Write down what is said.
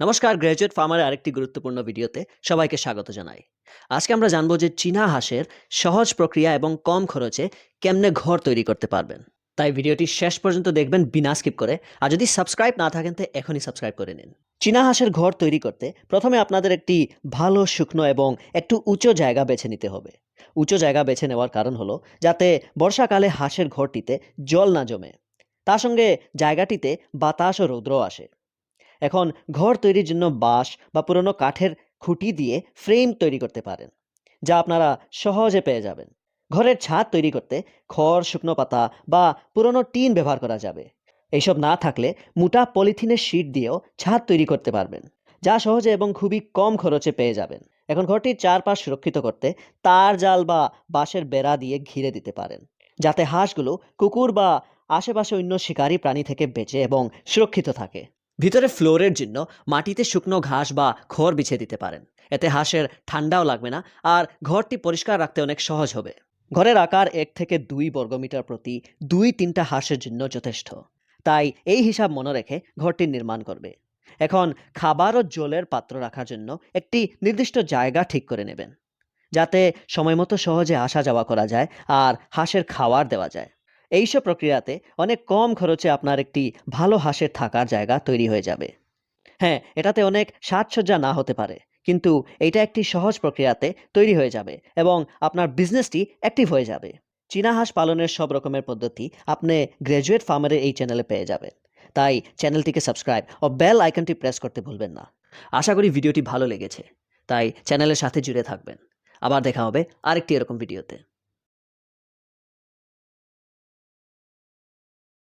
নমস্কার, গ্র্যাজুয়েট ফার্মারের আরেকটি গুরুত্বপূর্ণ ভিডিওতে সবাইকে স্বাগত জানাই। আজকে আমরা জানব যে চীনা হাঁসের সহজ প্রক্রিয়া এবং কম খরচে কেমনে ঘর তৈরি করতে পারবেন। তাই ভিডিওটি শেষ পর্যন্ত দেখবেন বিনা স্কিপ করে। আর যদি সাবস্ক্রাইব না থাকেন তো এখনই সাবস্ক্রাইব করে নিন। চীনা হাঁসের ঘর তৈরি করতে প্রথমে আপনাদের একটি ভালো শুকনো এবং একটু উঁচু জায়গা বেছে নিতে হবে। উঁচু জায়গা বেছে নেওয়ার কারণ হলো যাতে বর্ষাকালে হাঁসের ঘরটিতে জল না জমে। তার সঙ্গে জায়গাটিতে বাতাস ও রৌদ্র আসে। এখন ঘর তৈরির জন্য বাঁশ বা পুরনো কাঠের খুঁটি দিয়ে ফ্রেম তৈরি করতে পারেন, যা আপনারা সহজে পেয়ে যাবেন। ঘরের ছাদ তৈরি করতে খড়, শুকনো পাতা বা পুরনো টিন ব্যবহার করা যাবে। এইসব না থাকলে মোটা পলিথিনের শিট দিয়েও ছাদ তৈরি করতে পারবেন, যা সহজে এবং খুবই কম খরচে পেয়ে যাবেন। এখন ঘরটির চারপাশ সুরক্ষিত করতে তার জাল বা বাঁশের বেড়া দিয়ে ঘিরে দিতে পারেন, যাতে হাঁসগুলো কুকুর বা আশেপাশে অন্য শিকারী প্রাণী থেকে বেঁচে এবং সুরক্ষিত থাকে। ভিতরে ফ্লোরের জন্য মাটিতে শুকনো ঘাস বা খড় বিছিয়ে দিতে পারেন। এতে হাঁসের ঠান্ডাও লাগবে না আর ঘরটি পরিষ্কার রাখতে অনেক সহজ হবে। ঘরের আকার এক থেকে দুই বর্গমিটার প্রতি দুই তিনটা হাঁসের জন্য যথেষ্ট। তাই এই হিসাব মনে রেখে ঘরটি নির্মাণ করবে। এখন খাবার ও জলের পাত্র রাখার জন্য একটি নির্দিষ্ট জায়গা ঠিক করে নেবেন। যাতে সময় মতো সহজে আসা যাওয়া করা যায় আর হাঁসের খাবার দেওয়া যায়। এইসব প্রক্রিয়াতে অনেক কম খরচে আপনার একটি ভালো হাঁসের থাকার জায়গা তৈরি হয়ে যাবে। হ্যাঁ এটাতে অনেক সাজসজ্জা না হতে পারে, কিন্তু এটা একটি সহজ প্রক্রিয়াতে তৈরি হয়ে যাবে এবং আপনার বিজনেসটি অ্যাক্টিভ হয়ে যাবে। চীনা হাঁস পালনের সব রকমের পদ্ধতি আপনি গ্র্যাজুয়েট ফার্মারের এই চ্যানেলে পেয়ে যাবেন। তাই চ্যানেলটিকে সাবস্ক্রাইব ও বেল আইকনটি প্রেস করতে ভুলবেন না। আশা করি ভিডিওটি ভালো লেগেছে, তাই চ্যানেলের সাথে জুড়ে থাকবেন। আবার দেখা হবে আরেকটি এরকম ভিডিওতে।